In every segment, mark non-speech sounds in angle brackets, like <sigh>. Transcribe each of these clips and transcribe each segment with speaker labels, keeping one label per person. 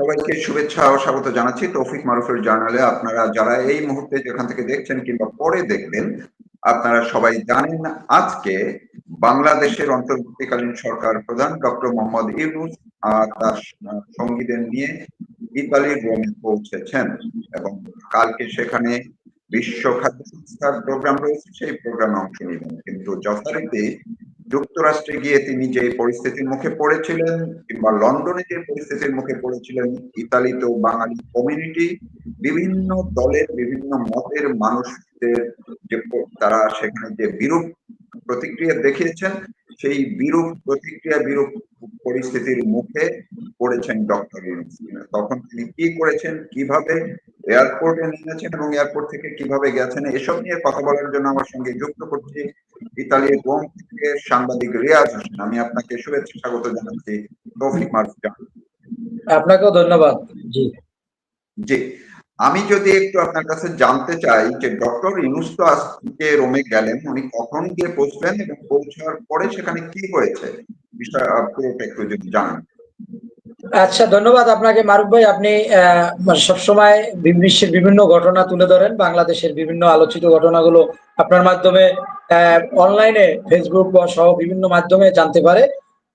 Speaker 1: সবাইকে শুভেচ্ছা ও স্বাগত জানাচ্ছি তৌফিক মারুফের জার্নালে। আপনারা যারা এই মুহূর্তে যেখান থেকে দেখছেন কিংবা পরে দেখবেন, আপনারা সবাই জানেন আজকে বাংলাদেশের অন্তর্বর্তীকালীন সরকার প্রধান ডক্টর মোহাম্মদ ইউনুস তার সঙ্গীদের নিয়ে ইতালির রোমে পৌঁছেছেন এবং কালকে সেখানে বিশ্ব খাদ্য সংস্থার প্রোগ্রাম রয়েছে, সেই প্রোগ্রামে অংশ নেবেন। কিন্তু যথারীতি যুক্তরাষ্ট্রে গিয়ে তিনি যে পরিস্থিতির মুখে পড়েছিলেন কিংবা লন্ডনে যে পরিস্থিতির মুখে পড়েছিলেন ইতালিতেও বাঙালি কমিউনিটি বিভিন্ন দলের বিভিন্ন মতের মানুষদের যে তারা সেখানে যে বিরূপ প্রতিক্রিয়া দেখিয়েছেন, সেই বিরূপ প্রতিক্রিয়া, বিরূপ পরিস্থিতির মুখে পড়েছেন ডক্টর তখন তিনি কি করেছেন, কীভাবে এয়ারপোর্টে নিয়েছেন এবং এয়ারপোর্ট থেকে কীভাবে গেছেন, এসব নিয়ে কথা বলার জন্য আমার সঙ্গে যুক্ত করছি। ইতালির রোম থেকে সাংবাদিক রিয়াজ হোসেন আমি আপনাকে শুভেচ্ছা স্বাগত জানাচ্ছি। তৌফিক মারুফ
Speaker 2: আপনাকেও ধন্যবাদ। জি।
Speaker 1: জি। আমি যদি একটু আপনার কাছে জানতে চাই যে ডক্টর ইনুস তো আজকে রোমে গেলেন উনি কখন গিয়ে পৌঁছলেন এবং পৌঁছার পরে সেখানে কি হয়েছে? বিষয় একটু যদি জানান।
Speaker 2: আচ্ছা ধন্যবাদ আপনাকে মারুফ ভাই। আপনি সবসময় বিশ্বের বিভিন্ন ঘটনা তুলে ধরেন বাংলাদেশের বিভিন্ন আলোচিত ঘটনাগুলো আপনার মাধ্যমে অনলাইনে ফেসবুক বা সহ বিভিন্ন মাধ্যমে জানতে পারে।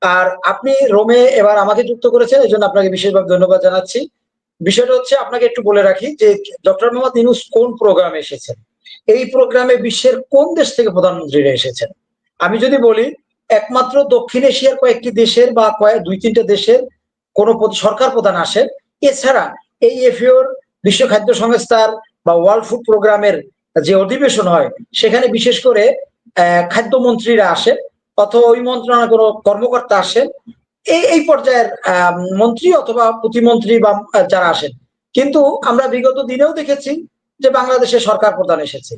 Speaker 2: আর আপনি রোমে এবার আমাকে যুক্ত করেছেন, এই জন্য আপনাকে বিশেষভাবে ধন্যবাদ জানাচ্ছি। বিষয়টা হচ্ছে, আপনাকে একটু বলে রাখি যে ডক্টর মোহাম্মদ ইনুস কোন প্রোগ্রামে এসেছেন? এই প্রোগ্রামে বিশ্বের কোন দেশ থেকে প্রধানমন্ত্রীরা এসেছেন? আমি যদি বলি, একমাত্র দক্ষিণ এশিয়ার কয়েকটি দেশের বা কয়েক, দুই, তিনটে দেশের কোন সরকার প্রধান আসেন। এছাড়া এই এফিওর বিশ্ব খাদ্য সংস্থার বা ওয়ার্ল্ড ফুড প্রোগ্রামের যে অধিবেশন হয়, সেখানে বিশেষ করে খাদ্যমন্ত্রীরা আসেন, অথবা ওই মন্ত্রণালয়ের কোনো কর্মকর্তা আসেন। এই এই পর্যায়ের মন্ত্রী অথবা প্রতিমন্ত্রী বা যারা আসেন। কিন্তু আমরা বিগত দিনেও দেখেছি যে বাংলাদেশের সরকার প্রধান এসেছে।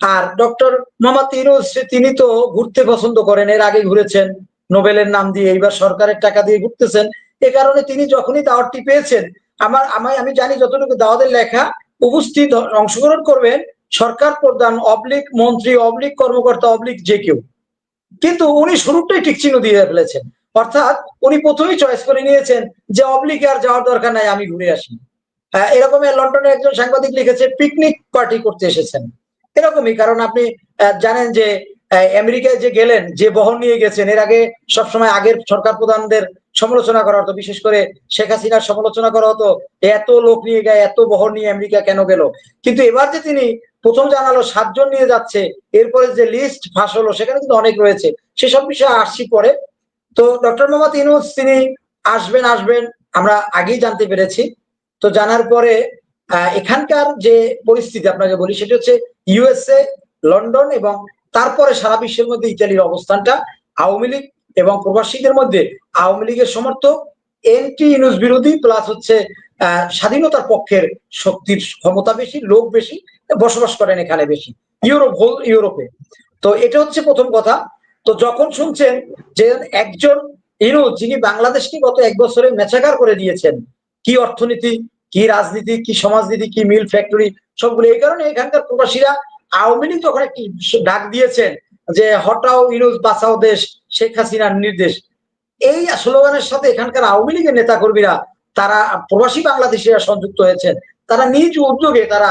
Speaker 2: আর ডক্টর মোহাম্মদ ইউনুস, তিনি তো ঘুরতে পছন্দ করেন, এর আগে ঘুরেছেন, নোবেলের নাম দিয়ে এইবার সরকারের টাকা দিয়ে ঘুরতেছেন। এ কারণে তিনি যখনই দাওয়াতটি পেয়েছেন, আমার আমি আমি জানি যতটুকু দাওয়াতের লেখা উপস্থিত অংশগ্রহণ করবেন সরকার প্রধান, অবলিক মন্ত্রী, অবলিক কর্মকর্তা, অবলিক যে কেউ। কিন্তু উনি শুরুটাই ঠিক চিহ্ন দিয়ে ফেলেছেন। অর্থাৎ উনি প্রথমেই চয়েস করে নিয়েছেন যে অবলিকে আর যাওয়ার দরকার নাই, আমি ঘুরে আসি। এরকম লন্ডনে একজন সাংবাদিক লিখেছে পিকনিক পার্টি করতে এসেছেন। এরকমই, কারণ আপনি জানেন যে আমেরিকায় যে গেলেন, যে বহন নিয়ে গেছেন, এর আগে সবসময় আগের সরকার প্রধানদের সমালোচনা করা হতো। বিশেষ করে শেখ হাসিনার সমালোচনা করা হতো এত লোক নিয়ে গায়ে, এত বহর নিয়ে আমেরিকা কেন গেল? কিন্তু এবার যে তিনি প্রথম জানালো সাতজন নিয়ে যাচ্ছে, এরপরে যে লিস্ট ফাঁস হলো, সেখানে কিন্তু অনেক রয়েছে। সেসব বিষয়ে আসছি পরে। তো ডক্টর মোহাম্মদ ইনুস তিনি আসবেন আসবেন, আমরা আগেই জানতে পেরেছি। তো জানার পরে এখানকার যে পরিস্থিতি আপনাকে বলি, সেটা হচ্ছে ইউএসএ লন্ডন এবং তারপরে সারা বিশ্বের মধ্যে ইতালির অবস্থানটা। আওয়ামী লীগ এবং প্রবাসীদের মধ্যে আওয়ামী লীগের সমর্থক এন্টি ইউনুস বিরোধী প্লাস হচ্ছে স্বাধীনতার পক্ষের শক্তির ক্ষমতা বেশি লোক বেশি, বসবাস করেন এখানে বেশি, ইউরোপ হোল ইউরোপে। তো এটা হচ্ছে প্রথম কথা। তো যখন শুনছেন যে একজন ইনুস যিনি বাংলাদেশকে গত এক বছরে মেচাকার করে দিয়েছেন, কি অর্থনীতি, কি রাজনীতি, কি সমাজনীতি, কি মিল ফ্যাক্টরি সবগুলো, এই কারণে এখানকার প্রবাসীরা আওয়ামী লীগ যখন একটি ডাক দিয়েছেন যে হটাও ইনুস বাঁচাও দেশ, শেখ হাসিনার নির্দেশ। এই স্লোগানের সাথে এখানকার আওয়ামী লীগের নেতা কর্মীরা তারা প্রবাসী বাংলাদেশিরা সংযুক্ত হয়েছেন, তারা নিজ উদ্যোগে তারা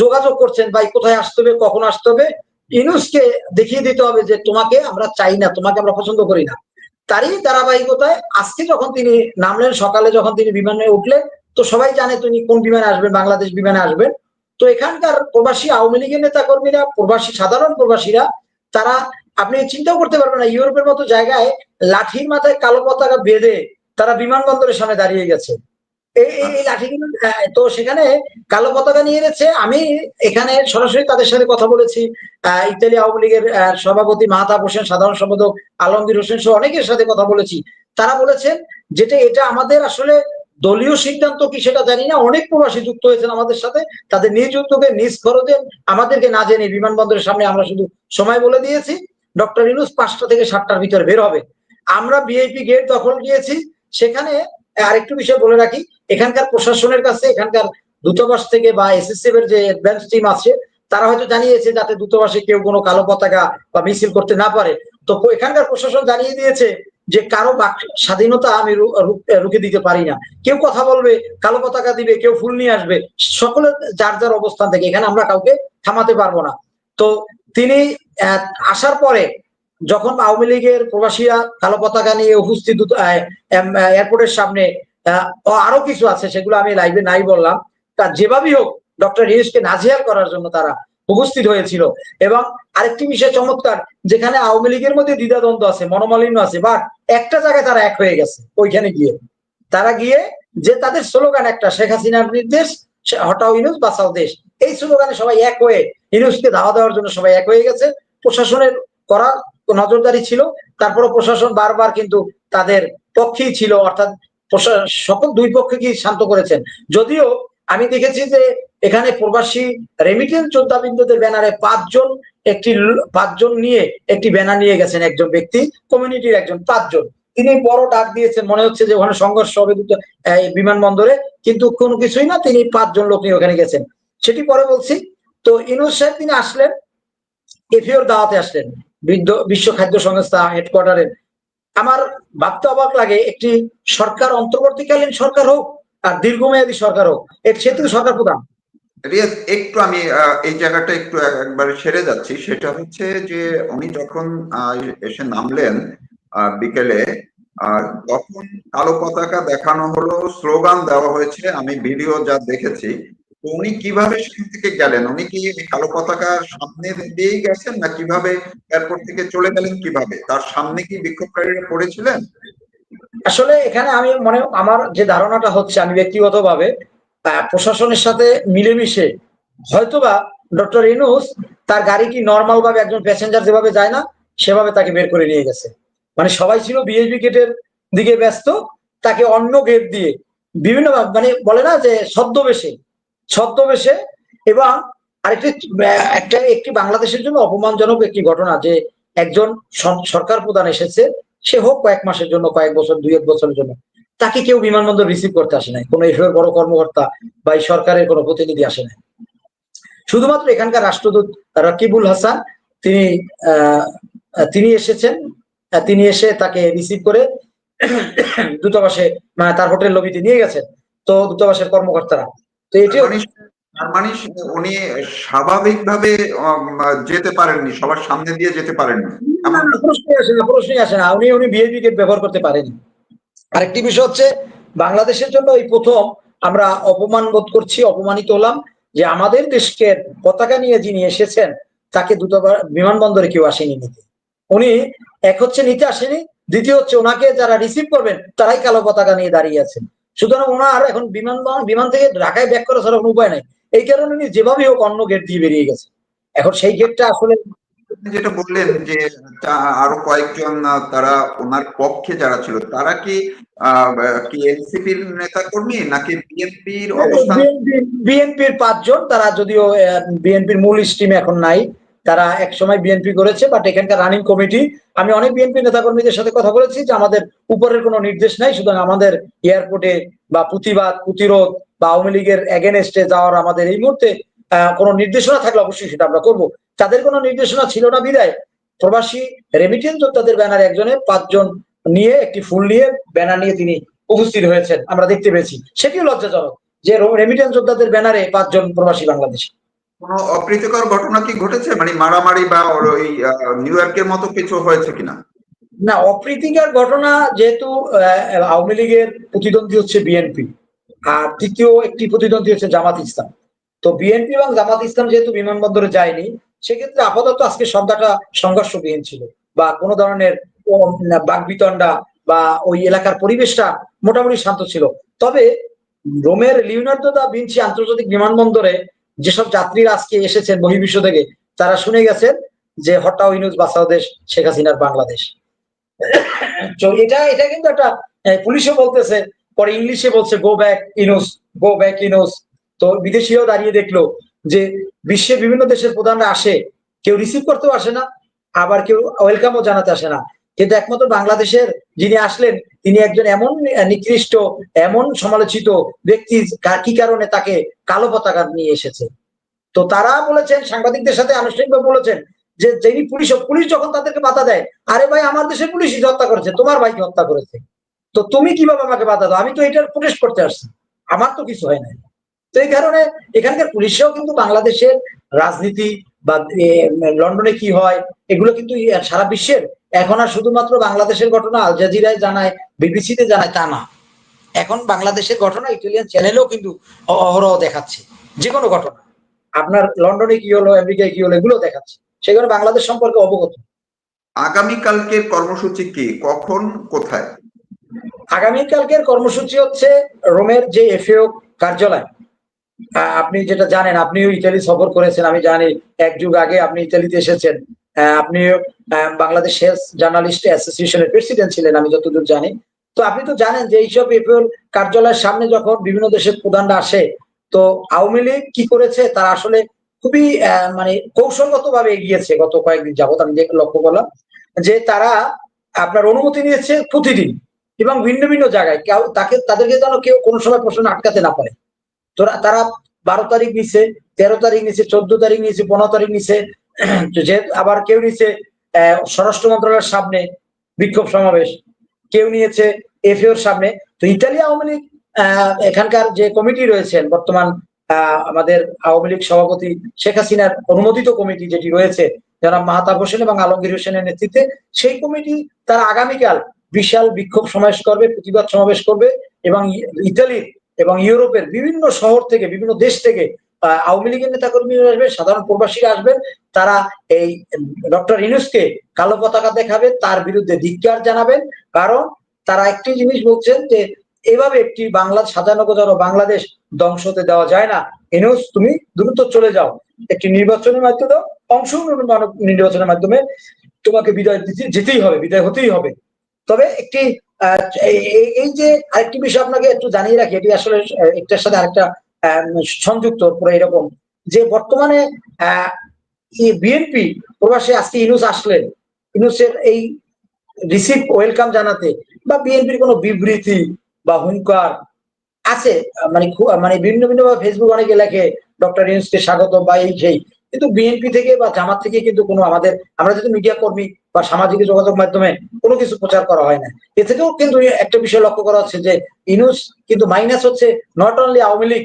Speaker 2: যোগাযোগ করছেন, ভাই, কোথায় আসতে হবে, কখন আসতে হবে? ইনুসকে দেখিয়ে দিতে হবে যে তোমাকে আমরা চাই না, তোমাকে আমরা পছন্দ করি না। তারই ধারাবাহিকতায় আজকে যখন তিনি নামলেন, সকালে যখন তিনি বিমানে উঠলেন, তো সবাই জানে তিনি কোন বিমানে আসবেন, বাংলাদেশ বিমানে আসবেন। তো এখানকার প্রবাসী আওয়ামী লীগের নেতা কর্মীরা প্রবাসী, সাধারণ প্রবাসীরা তারা, আপনি চিন্তাও করতে পারবেন না, ইউরোপের মতো জায়গায় লাঠির মাথায় কালো পতাকা বেঁধে তারা বিমানবন্দরের সামনে দাঁড়িয়ে গেছে। এই লাঠিগুলো তো সেখানে কালো পতাকা নিয়ে গেছে আমি এখানে সরাসরি তাদের সাথে কথা বলেছি। ইতালি আওয়ামী লীগের সভাপতি মাহতাব হোসেন, সাধারণ সম্পাদক আলমগীর হোসেন সহ অনেকের সাথে কথা বলেছি। তারা বলেছেন যেটা এটা আমাদের আসলে দলীয় সিদ্ধান্ত কি সেটা জানি না। অনেক প্রবাসী যুক্ত হয়েছেন আমাদের সাথে। তাদের নিজ উদ্যোগে, নিজ খরচে আমাদেরকে না জেনে বিমানবন্দরের সামনে আমরা শুধু সময় বলে দিয়েছি। ডক্টর ইনুস পাঁচটা থেকে সাতটার ভিতরে বের হবে। আমরা বিআইপি গেট দখল দিয়েছি সেখানে আরেকটু বিষয় বলে রাখি, এখানকার প্রশাসনের কাছে, এখানকার দূতাবাস থেকে বা এসএসএফ এর যে অ্যাডভান্স টিম আছে, তারা হয়তো জানিয়েছে যাতে দূতাবাসে কেউ কোনো কালো পতাকা বা মিছিল করতে না পারে। তো এখানকার প্রশাসন জানিয়ে দিয়েছে যে কারও স্বাধীনতা আমি রুখে দিতে পারি না। কেউ কথা বলবে, কালো পতাকা দিবে, কেউ ফুল নিয়ে আসবে। সকলে যার যার অবস্থান থেকে, এখানে আমরা কাউকে থামাতে পারব না। তো তিনি আসার পরে যখন আওয়ামী লীগের প্রবাসীরা কালো পতাকা নিয়ে উপস্থিত এয়ারপোর্টের সামনে আরও কিছু আছে, সেগুলো আমি লাইভে নাই বললাম। তা যেভাবেই হোক ডক্টর ইউসকে নাজিয়াল করার জন্য তারা উপস্থিত হয়েছিল। এবং আরেকটি বিষয় চমৎকার, যেখানে আওয়ামী লীগের মধ্যে দ্বিধাদ্বন্দ্ব আছে, মনোমালিন্য আছে বাট একটা জায়গায় তারা এক হয়ে গেছে, ওইখানে গিয়ে। তারা গিয়ে যে তাদের স্লোগান একটা, শেখ হাসিনার নির্দেশ হটাও ইনুস, বাঁচাও দেশ। এই স্লোগানে সবাই এক হয়ে, ইনুসকে ধাওয়া দেওয়ার জন্য সবাই এক হয়ে গেছে। প্রশাসনের করা নজরদারি ছিল তারপরে প্রশাসন বারবার কিন্তু তাদের পক্ষেই ছিল, অর্থাৎ সকল দুই পক্ষকে শান্ত করেছেন। যদিও আমি দেখেছি যে এখানে প্রবাসী রেমিটেন্স যোদ্ধাবৃন্দদের ব্যানারে পাঁচজন একটি পাঁচজন নিয়ে একটি ব্যানার নিয়ে গেছেন একজন ব্যক্তি কমিউনিটির একজন, পাঁচজন। তিনি বড় ডাক দিয়েছেন, মনে হচ্ছে যে ওখানে সংঘর্ষ হবে দুটো বিমানবন্দরে, কিন্তু কোনো কিছুই না, তিনি পাঁচজন লোক নিয়ে ওখানে গেছেন। সেটি পরে বলছি, তো ইনুস তিনি আসলেন, এফিওর দাওয়াতে আসলেন বিদ্য- বিশ্ব খাদ্য সংস্থা হেডকোয়ার্টারের আমার ভাবতে অবাক লাগে, একটি সরকার অন্তর্বর্তীকালীন সরকার হোক আর দীর্ঘমেয়াদী সরকার হোক সে সরকার প্রধান।
Speaker 1: রিয়াজ, একটু আমি এই জায়গাটা একটু একবার সেরে যাচ্ছি। সেটা হচ্ছে যে উনি যখন এসে নামলেন বিকেলে তখন কালো পতাকা দেখানো হলো, স্লোগান দেওয়া হয়েছে, আমি ভিডিও যা দেখেছি। তো উনি কীভাবে সেখান থেকে গেলেন? উনি কি কালো পতাকার সামনে দিয়েই গেছেন, না কীভাবে এয়ারপোর্ট থেকে চলে গেলেন কীভাবে? তার সামনে কি বিক্ষোভকারীরা পড়েছিলেন?
Speaker 2: আসলে এখানে আমি মনে, আমার যে ধারণাটা হচ্ছে আমি ব্যক্তিগতভাবে প্রশাসনের সাথে মিলেমিশে হয়তোবা ডক্টর ইনুস তার গাড়ি কি নর্মাল ভাবে একজন প্যাসেঞ্জার যেভাবে যায় না, সেভাবে তাকে বের করে নিয়ে গেছে। মানে সবাই ছিল বিএসবি গেটের দিকে ব্যস্ত, তাকে অন্য গেট দিয়ে বিভিন্ন মানে বলে না যে ছদ্মবেশে ছদ্মবেশে এবং আরেকটি একটা, একটি বাংলাদেশের জন্য অপমানজনক একটি ঘটনা যে একজন সরকার প্রধান এসেছে সে হোক কয়েক মাসের জন্য, কয়েক বছর, দুই এক বছরের জন্য। তাকে কেউ বিমানবন্দর রিসিভ করতে আসে নাই। কোনো এফএর বড় কর্মকর্তা বা এই সরকারের কোনো প্রতিনিধি আসে নাই। শুধুমাত্র এখানকার রাষ্ট্রদূত রাকিবুল হাসান, তিনি তিনি এসেছেন। তিনি এসে তাকে রিসিভ করে <coughs> দূতাবাসে মানে তার হোটেল লবিতে নিয়ে গেছেন। তো দূতাবাসের কর্মকর্তারা। তো
Speaker 1: তার মানে- মানে উনি স্বাভাবিকভাবে যেতে পারেননি, সবার সামনে দিয়ে যেতে পারেননি।
Speaker 2: আরেকটি বিষয় হচ্ছে, বাংলাদেশের জন্য এই প্রথম আমরা অপমান বোধ করছি, অপমানিত হলাম যে আমাদের দেশকে পতাকা নিয়ে যিনি এসেছেন, তাকে দূতাবার বিমানবন্দরে কেউ আসেনি নিতে। উনি এক হচ্ছে নিতে আসেনি, দ্বিতীয় হচ্ছে ওনাকে যারা রিসিভ করবেন, তারাই কালো পতাকা নিয়ে দাঁড়িয়ে আছেন। সুতরাং ওনার এখন বিমান বিমান থেকে ঢাকায় ব্যাক করা ছাড়া কোনো উপায় নাই। এই কারণে উনি যেভাবে হোক অন্য গেট দিয়ে বেরিয়ে গেছে এখন সেই গেটটা আসলে
Speaker 1: যেটা বললেন যে আরও কয়েকজন তারা ওনার পক্ষে যারা ছিল তারা কি কি এনসিপির নেতা কর্মী নাকি বিএনপির অবস্থান?
Speaker 2: বিএনপির পাঁচজন তারা যদিও বিএনপির মূল স্ট্রিমে এখন নাই তারা এক সময় বিএনপি করেছে বাট এখানকার রানিং কমিটি আমি অনেক বিএনপি নেতাকর্মীদের সাথে কথা বলেছি যে আমাদের উপরের কোনো নির্দেশ নাই সুতরাং আমাদের এয়ারপোর্টে বা প্রতিবাদ প্রতিরোধ বা আওয়ামী লীগের এগেনস্টে যাওয়ার আমাদের এই মুহূর্তে আহ, কোনো নির্দেশনা থাকলে অবশ্যই সেটা আমরা করব। তাদের কোনো নির্দেশনা ছিল না বিদায়। প্রবাসী রেমিটেন্স যোদ্ধাদের ব্যানার একজনে পাঁচজন নিয়ে একটি ফুল নিয়ে ব্যানার নিয়ে তিনি উপস্থিত হয়েছেন আমরা দেখতে পেয়েছি। সেটিও লজ্জাজনক যে রেমিটেন্স যোদ্ধাদের ব্যানারে পাঁচজন প্রবাসী বাংলাদেশী।
Speaker 1: কোনো অপ্রীতিকর ঘটনা কি ঘটেছে? মানে মারামারি বা ওই নিউ ইয়র্কের মতো কিছু হয়েছে কিনা?
Speaker 2: না অপ্রীতিকর ঘটনা যেহেতু আওয়ামী লীগের প্রতিদ্বন্দ্বী হচ্ছে বিএনপি আর তৃতীয় একটি প্রতিদ্বন্দ্বী হচ্ছে জামাত ইসলাম। তো বিএনপি এবং জামাত ইসলাম যেহেতু বিমানবন্দরে যায়নি সেক্ষেত্রে আপাতত আজকে সন্ধ্যাটা সংঘর্ষবিহীন ছিল বা কোনো ধরনের বাগবিতণ্ডা বা ওই এলাকার পরিবেশটা মোটামুটি শান্ত ছিল। তবে রোমের লিওনার্দো দা ভিঞ্চি আন্তর্জাতিক বিমানবন্দরে যেসব যাত্রীরা আজকে এসেছেন বহির্বিশ্ব থেকে, তারা শুনে গেছেন যে হটাও ইনুজ বাসাও দেশ, শেখ হাসিনার বাংলাদেশ। এটা এটা কিন্তু একটা পুলিশও বলতেছে, পরে ইংলিশে বলছে go back Yunus go back Yunus. তো বিদেশিও দাঁড়িয়ে দেখল যে বিশ্বের বিভিন্ন দেশের প্রধানরা আসে, কেউ রিসিভ করতেও আসে না, আবার কেউ ওয়েলকামও জানাতে আসে না। কিন্তু একমাত্র বাংলাদেশের যিনি আসলেন, তিনি একজন এমন নিকৃষ্ট, এমন সমালোচিত ব্যক্তি কি কারণে তাকে কালো পতাকা নিয়ে এসেছে। তো তারা বলেছেন, সাংবাদিকদের সাথে আনুষ্ঠানিকভাবে বলেছেন যে যিনি পুলিশ পুলিশ যখন তাদেরকে বাধা দেয়, আরে ভাই, আমার দেশের পুলিশই হত্যা করেছে? তোমার ভাইকে হত্যা করেছে? তো তুমি কীভাবে আমাকে বাধা দাও? আমি তো এটার প্রোটেস্ট করতে আসছি। আমার তো কিছু হয় না তো এই কারণে এখানকার পুলিশরাও কিন্তু বাংলাদেশের রাজনীতি বা লন্ডনে কি হয় এগুলো কিন্তু সারা বিশ্বের। এখন আর শুধুমাত্র বাংলাদেশের ঘটনা আল জাজিরায় জানায় বিবিসিতে জানায় তা না। এখন বাংলাদেশের ঘটনা ইটালিয়ান চ্যানেলেও কিন্তু অহরহ দেখাচ্ছে যে কোনো ঘটনা। আপনার লন্ডনে কি হলো আমেরিকায় কি হলো এগুলো দেখাচ্ছে। সেখানে বাংলাদেশ সম্পর্কে অবগত।
Speaker 1: আগামীকালকের কর্মসূচি কি কখন কোথায়?
Speaker 2: আগামীকালকের কর্মসূচি হচ্ছে রোমের যে এফএও কার্যালয় আপনি যেটা জানেন আপনিও ইতালি সফর করেছেন আমি জানি এক যুগ আগে আপনি ইতালিতে এসেছেন। আহ, বাংলাদেশ জার্নালিস্ট অ্যাসোসিয়েশনের প্রেসিডেন্ট ছিলেন আমি যতদূর জানি। তো আপনি তো জানেন যে এইসব এফএও কার্যালয়ের সামনে যখন বিভিন্ন দেশের প্রধানরা আসে তো আওয়ামী লীগ কি করেছে? তারা আসলে খুবই মানে কৌশলগত ভাবে এগিয়েছে গত কয়েকদিন যাবত আমি লক্ষ্য করলাম যে তারা আপনার অনুমতি নিয়েছে প্রতিদিন এবং ভিন্ন ভিন্ন জায়গায়। কেউ তাকে তাদেরকে যেন কেউ কোনো সময় প্রশ্ন আটকাতে না পারে। তোরা, তারা বারো তারিখ নিছে, তেরো তারিখ নিছে, চোদ্দ তারিখ নিছে, পনেরো তারিখ নিছে যে আবার কেউ নিছে স্বরাষ্ট্র মন্ত্রণালয়ের সামনে বিক্ষোভ সমাবেশ, কেউ নিয়েছে এফএওর সামনে, তো ইতালি আওয়ামী লীগ এখানকার যে কমিটি রয়েছেন, বর্তমান আমাদের আওয়ামী লীগ সভাপতি শেখ হাসিনার অনুমোদিত কমিটি যেটি রয়েছে যারা মাহাতাব হোসেন এবং আলমগীর হোসেনের নেতৃত্বে, সেই কমিটি তারা আগামীকাল বিশাল বিক্ষোভ সমাবেশ করবে, প্রতিবাদ সমাবেশ করবে এবং ইতালির এবং ইউরোপের বিভিন্ন শহর থেকে, বিভিন্ন দেশ থেকে আওয়ামী লীগের নেতাকর্মীরা আসবে সাধারণ প্রবাসীরা আসবেন। তারা এই ডক্টর ইনুসকে কালো পতাকা দেখাবে, তার বিরুদ্ধে ধিক্কার জানাবেন। কারণ তারা একটি জিনিস বলছেন যে, এভাবে একটি বাংলা সাজানো বাংলাদেশ ধ্বংস হতে দেওয়া যায় না। ইনুস তুমি দ্রুত চলে যাও। একটি নির্বাচনের মাধ্যমে, অংশগ্রহণ নির্বাচনের মাধ্যমে তোমাকে বিদায় যেতেই হবে, বিদায় হতেই হবে। তবে একটি এই- যে আরেকটি বিষয় আপনাকে একটু জানিয়ে রাখি, এটি আসলে একটার সাথে আরেকটা সংযুক্ত পুরো এরকম, যে বর্তমানে বিএনপি প্রবাসে আজকে ইনুস আসলেন। ইনুসের এই রিসিভ ওয়েলকাম জানাতে বা বিএনপির কোনো বিবৃতি বা হুঙ্কার আছে মানে মানে ভিন্ন ভিন্ন ভাবে ফেসবুক অনেকে লেখে ডক্টর ইউনুসকে স্বাগত বা এই সেই। কিন্তু বিএনপি থেকে বা জামাত থেকে কিন্তু কোনো আমাদের আমরা যেহেতু মিডিয়া কর্মী বা সামাজিক যোগাযোগ মাধ্যমে কোনো কিছু প্রচার করা হয় না। এ থেকেও কিন্তু একটা বিষয় লক্ষ্য করা হচ্ছে যে ইনুস কিন্তু মাইনাস হচ্ছে not only Awami League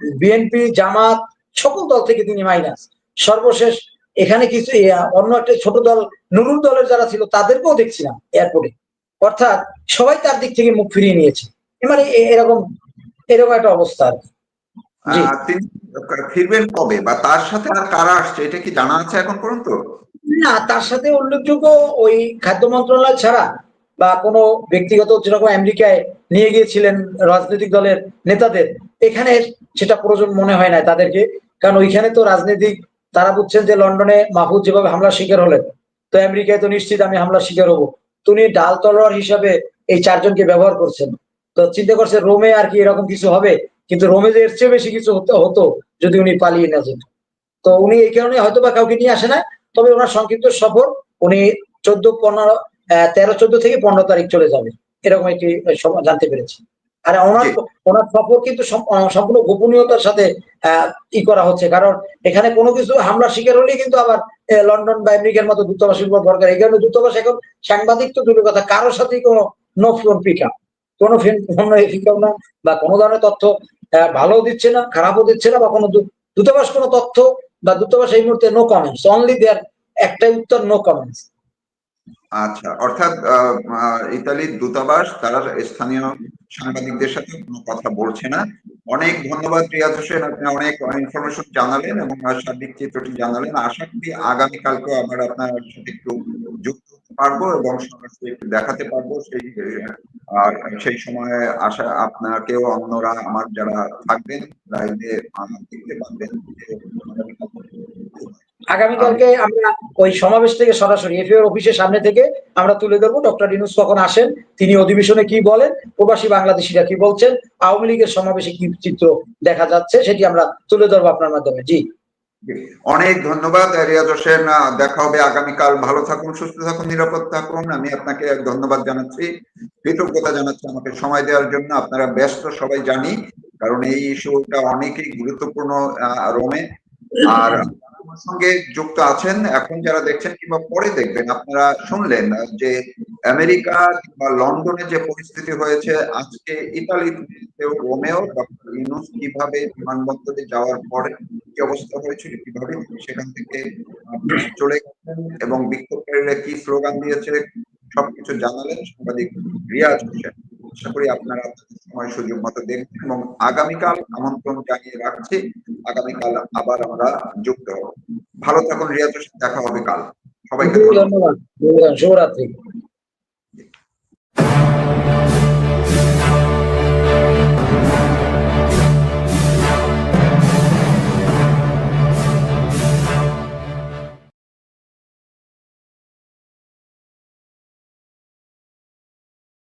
Speaker 2: BNP Jamaat সকল দল থেকে তিনি মাইনাস সর্বশেষ এখানে কিছু অন্য একটা ছোট দল নুরুল দলের যারা ছিল তাদেরকেও দেখছিলাম এয়ারপোর্টে অর্থাৎ সবাই তার দিক থেকে মুখ ফিরিয়ে নিয়েছে। মানে এরকম এরকম একটা অবস্থা আর কি।
Speaker 1: ফিরবেন কবে বা তার সাথে আর কারা আসছে, এটা কি জানা আছে এখন পর্যন্ত?
Speaker 2: না, তার সাথে উল্লেখযোগ্য ওই খাদ্য মন্ত্রণালয় ছাড়া বা কোনো ব্যক্তিগত যেরকম আমেরিকায় নিয়ে গিয়েছিলেন রাজনৈতিক দলের নেতাদের, এখানে সেটা প্রয়োজন মনে হয় না তাদেরকে। কারণ ওইখানে তো রাজনৈতিক, তারা বুঝছেন যে লন্ডনে মাহফুজ যেভাবে হামলার শিকার হলেন, তো আমেরিকায় তো নিশ্চিত আমি হামলার শিকার হব। তো ডাল তলোয়ার হিসাবে এই চারজনকে ব্যবহার করছেন। তো চিন্তা করছে রোমে আর কি এরকম কিছু হবে, কিন্তু রোমে যে এর চেয়ে বেশি কিছু হতে হতো যদি উনি পালিয়ে না যেত। তো উনি এই কারণে হয়তো বা কাউকে নিয়ে আসে না তবে ওনার সংক্ষিপ্ত সফর উনি চোদ্দ পনেরো তেরো চোদ্দ থেকে পনেরো তারিখ চলে যাবে। এরকম একটি জানতে পেরেছি। আর ওনার ওনার সফর কিন্তু সম্পূর্ণ গোপনীয়তার সাথে আহ, ই করা হচ্ছে। কারণ এখানে কোনো কিছু হামলা শিকার হলেই কিন্তু আবার লন্ডন বা আমেরিকার মতো দূতাবাসের উপর দরকার এই কারণে দূতাবাস এখন সাংবাদিক তো দূরের কথা কারোর সাথেই কোনো নো ফোন পিক আপ কোনো পিক না বা কোনো ধরনের তথ্য ভালো দিচ্ছে না, খারাপও দিচ্ছে না বা কোনো দূতাবাস কোনো তথ্য বা দূতাবাস এই মুহূর্তে নো কমেন্টস অনলি দেয়ার একটাই উত্তর নো কমেন্টস
Speaker 1: আচ্ছা অর্থাৎ ইতালির দূতাবাস, তারা স্থানীয় সাংবাদিকদের সাথে কোনো কথা বলছে না। অনেক ধন্যবাদ রিয়াজ হোসেন, আপনি অনেক ইনফরমেশন জানালেন এবং সার্বিক চিত্রটি জানালেন। আশা করি আগামীকালকেও আবার আপনার সাথে একটু যুক্ত হতে পারব এবং সরাসরি একটু দেখাতে পারব। সেই সেই সময়ে আশা আপনাকেও অন্যরা, আমার যারা থাকবেন লাইভে দেখতে পারবেন।
Speaker 2: আগামীকালকে আমরা ওই সমাবেশ থেকে সরাসরি এফএর অফিসের সামনে থেকে আমরা তুলে ধরবো। ডক্টর ইনুস কখন আসেন তিনি অধিবেশনে কি বলেন প্রবাসী বাংলাদেশিরা কি বলছেন আওয়ামী লীগের সমাবেশে কি চিত্র দেখা যাচ্ছে সেটি আমরা তুলে ধরবো আপনার মাধ্যমে। জি।
Speaker 1: অনেক ধন্যবাদ রিয়াজ হোসেন। দেখা হবে আগামীকাল। ভালো থাকুন সুস্থ থাকুন নিরাপদ থাকুন। আমি আপনাকে ধন্যবাদ জানাচ্ছি। কৃতজ্ঞতা জানাচ্ছি আমাকে সময় দেওয়ার জন্য। আপনারা ব্যস্ত সবাই জানি কারণ এই ইস্যুটা অনেকই গুরুত্বপূর্ণ রোমে। আর আমার সঙ্গে যুক্ত আছেন। এখন যারা দেখছেন কিংবা পরে দেখবেন, আপনারা শুনলেন যে আমেরিকা কিংবা লন্ডনে যে পরিস্থিতি হয়েছে, আজকে ইতালিতেও রোমেও ডক্টর ইউনুস কীভাবে বিমানবন্দরে যাওয়ার পরে কি অবস্থা হয়েছিল, কীভাবে সেখান থেকে চলে গেছেন এবং বিক্ষোভকারীরা কি স্লোগান দিয়েছে, সবকিছু জানালেন সাংবাদিক রিয়াজ হোসেন। আশা করি আপনারা সময় সুযোগ মতো দেখবেন এবং আগামীকাল আমন্ত্রণ জানিয়ে রাখছি। আগামীকাল আবার আমরা যুক্ত হব। ভালো থাকুন রিয়াজ দেখা হবে কাল। সবাইকে ধন্যবাদ।
Speaker 2: ধন্যবাদ। শুভরাত্রি।